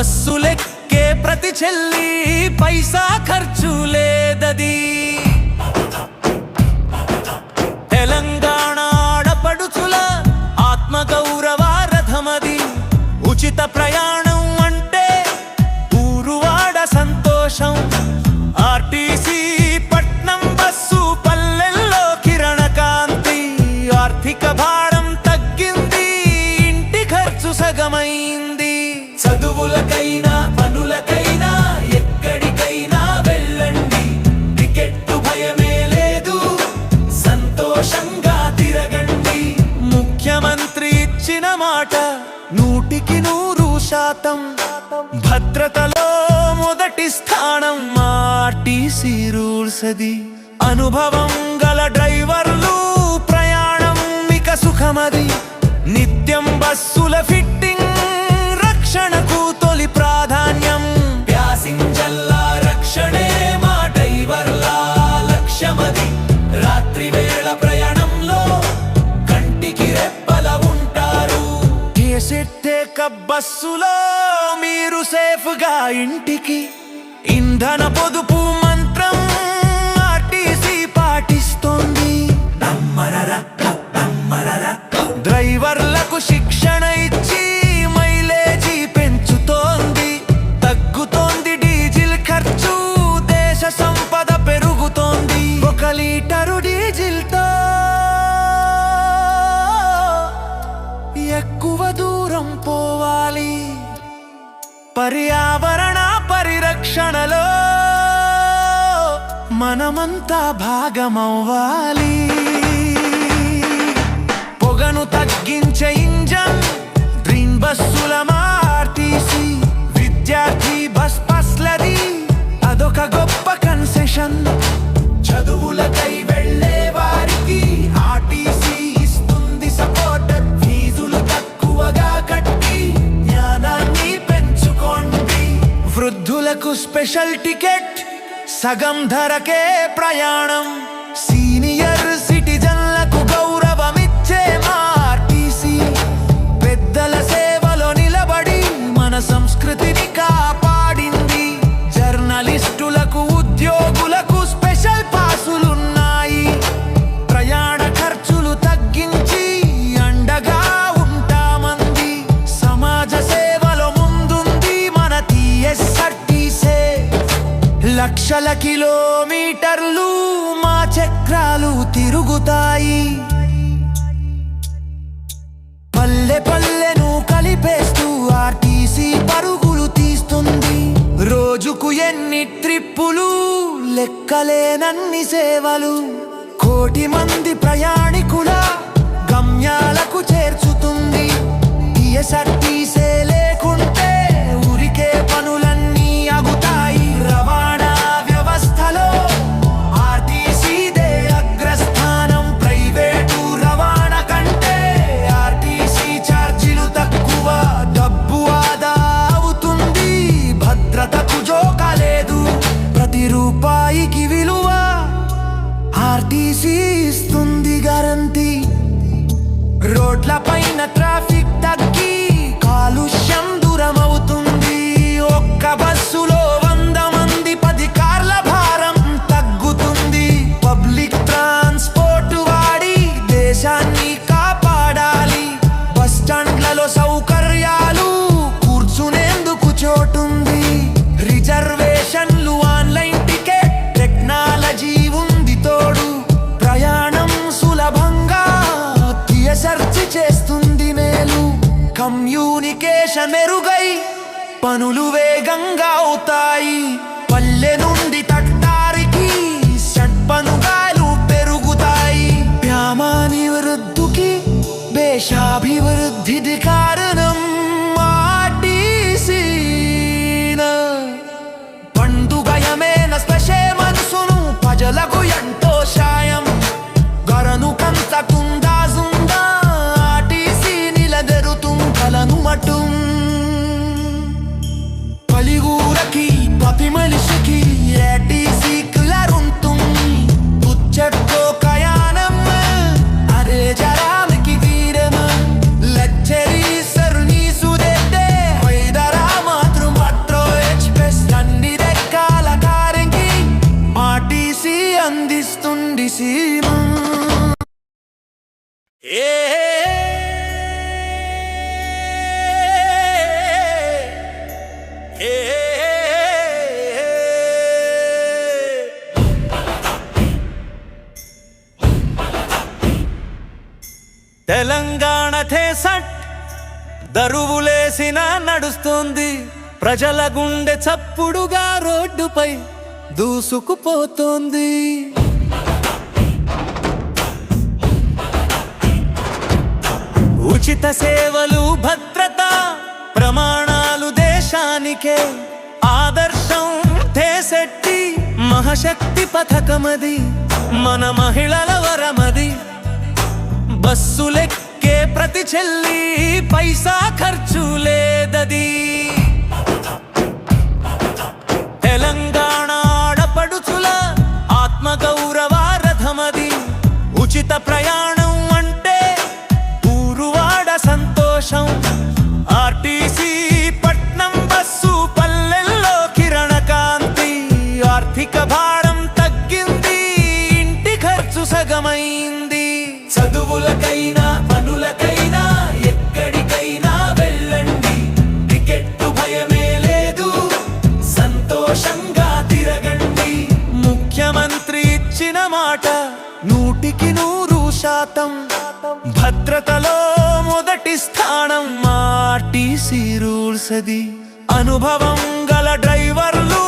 బస్సులెక్కే ప్రతి చెల్లి పైసా ఖర్చు లేదది. తెలంగాణ ఆడపడుచుల ఆత్మగౌరవ రథమది. ఉచిత ప్రయాణ భద్రతలో మొదటి స్థానం ఆర్టీసీ రూల్స్ అది. అనుభవం గల డ్రైవర్లు ప్రయాణం ఇక సుఖమది. నిత్యం బస్సుల ఫిట్టింగ్ రక్షణకు తొలి ప్రాధాన్యం. ప్యాసింజర్ల రక్షణే మా డ్రైవర్ల లక్ష్యమది. రాత్రి వేళ ప్రయాణం బస్సులో మీరు సేఫ్గా ఇంటికి. ఇంధన పొదుపు మంత్రం ఆర్టీసీ పాటిస్తోంది. డ్రైవర్లకు శిక్షణ మనమంతా భాగమవ్వాలి. పొగను తగ్గించే ఇంజన్ గ్రీన్ బస్సుల ఆర్టీసీ విద్యార్థి బస్ బస్లది అదొక గొప్ప కన్సెషన్. చదువులకై వెళ్ళే వారికి ఆర్టీసీ ఇస్తుంది సపోర్ట్ ఫీజులు తక్కువగా కట్టి జ్ఞానాన్ని పెంచుకోండి. వృద్ధులకు స్పెషల్ టికెట్ సగం ధరకే ప్రయాణం. సీ లక్షల కిలోమీటర్లు మా చక్రాలు తిరుగుతాయి. పల్లె పల్లెను కలిపేస్తూ ఆర్టీసీ పరుగులు తీస్తుంది. రోజుకు ఎన్ని ట్రిప్పులు లెక్కలేనన్ని సేవలు. కోటి మంది ప్రయాణికుల గమ్యాలకు చేర్చుతుంది. టీఎస్ఆర్టీసే కమ్యూనికేషన్ మెరుగై పనులు వేగంగా అవుతాయి. పల్లె నుండి తట్టారికి షట్పనుగాలు పెరుగుతాయి. వ్యామానివృద్ధికి దేశాభివృద్ధిది కారణం ఆర్టీసీనా తెలంగాణ థేసట్ దరువులేసిన నడుస్తుంది. ప్రజల గుండె చప్పుడుగా రోడ్డుపై దూసుకుపోతోంది. ఉచిత సేవలు భద్రత ప్రమాణాలు దేశానికే. ఆదర్శం తేసెట్టి మహాశక్తి పథకమది. మన మహిళల వరమది. బస్సులెక్కే ప్రతి చెల్లి పైసా ఖర్చు లేదది. తెలంగాణ ఆడపడుచుల ఆత్మగౌరవ రథమది. ఉచిత ప్రయాణ చదువులకైనా పనులకైనా ఎక్కడికైనా వెళ్ళండి. టికెట్టు భయమే లేదు సంతోషంగా తిరగండి. ముఖ్యమంత్రి ఇచ్చిన మాట నూటికి నూరు శాతం. భద్రతలో మొదటి స్థానం ఆర్టీసీ రూల్స్ అది. అనుభవం గల డ్రైవర్లు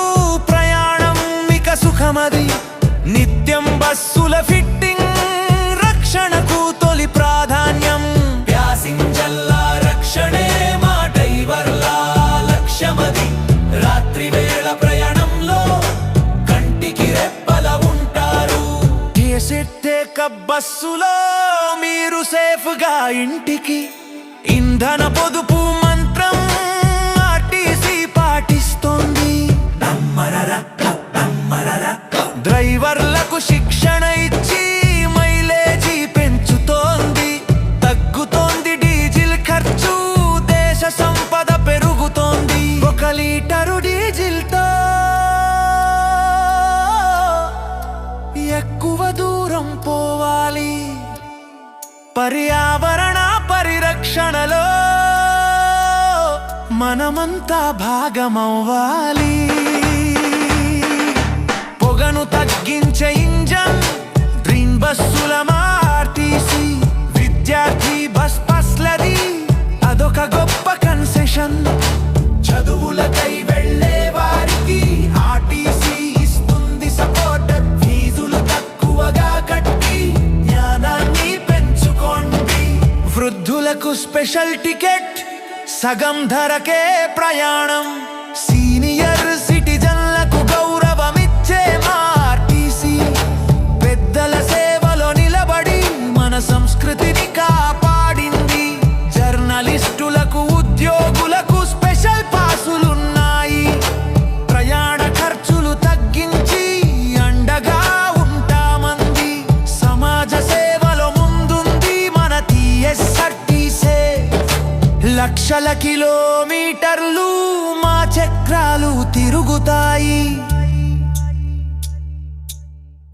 ప్రయాణం ఇక సుఖమది. నిత్యం బస్సుల ఫిట్టింగ్ బస్సులో మీరు సేఫ్గా ఇంటికి. ఇంధన పొదుపు మంత్రం ఆర్టీసీ పాటిస్తోంది. డ్రైవర్లకు శిక్షణ ఇచ్చి పర్యావరణ పరిరక్షణలో మనమంతా భాగమవ్వాలి. పొగను తగ్గించే ఇంజన్ గ్రీన్ బస్సుల ఆర్టీసీ స్పెషల్ టికెట్ సగం ధరకే ప్రయాణం లక్షల కిలోమీటర్లు మా చక్రాలు తిరుగుతాయి.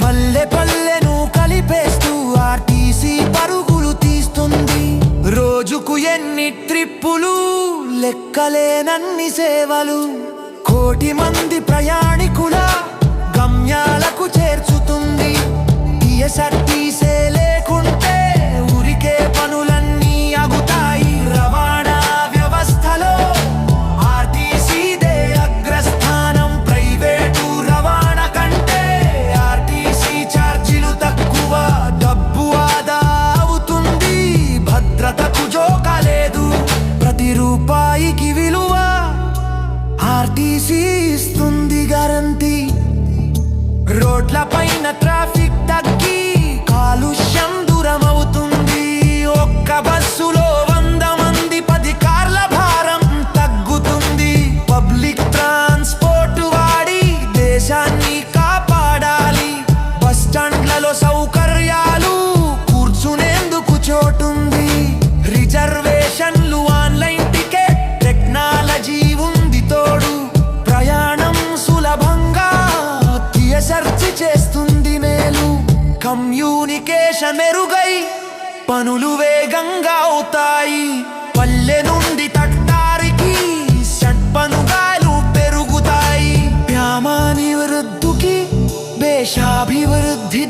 పల్లె పల్లెను కలిపేస్తూ ఆర్టీసీ పరుగులు తీస్తుంది. రోజుకు ఎన్ని ట్రిప్పులు లెక్కలేనన్ని సేవలు. కోటి మంది ప్రయాణికుల గమ్యాలకు చేర్చుతుంది. టీఎస్ఆర్టీసీ ఆర్టీసీ ఇస్తుంది గ్యారంటీ రోడ్ల పైన ట్రాఫిక్ దిశ మెరుగై పనులు వేగంగా అవుతాయి. పల్లె నుండి తట్టారికి షట్పనుగాలు పెరుగుతాయి. వ్యామానివృద్ధికి దేశాభివృద్ధి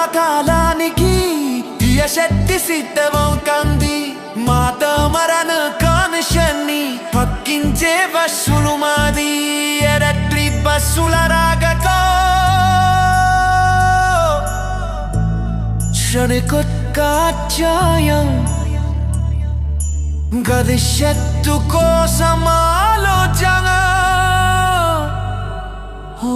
మారటు మకాలానికి యశక్తి సిద్ధమవుతుంది. మాత మరణ కానుషన్ని పక్కించే బస్సులు మాది. ఎలక్ట్రిక్ బస్సుల రాగతో క్షణికొత్కాచాయం గదిష్యత్తు కోసం ఆలోచన. ఓ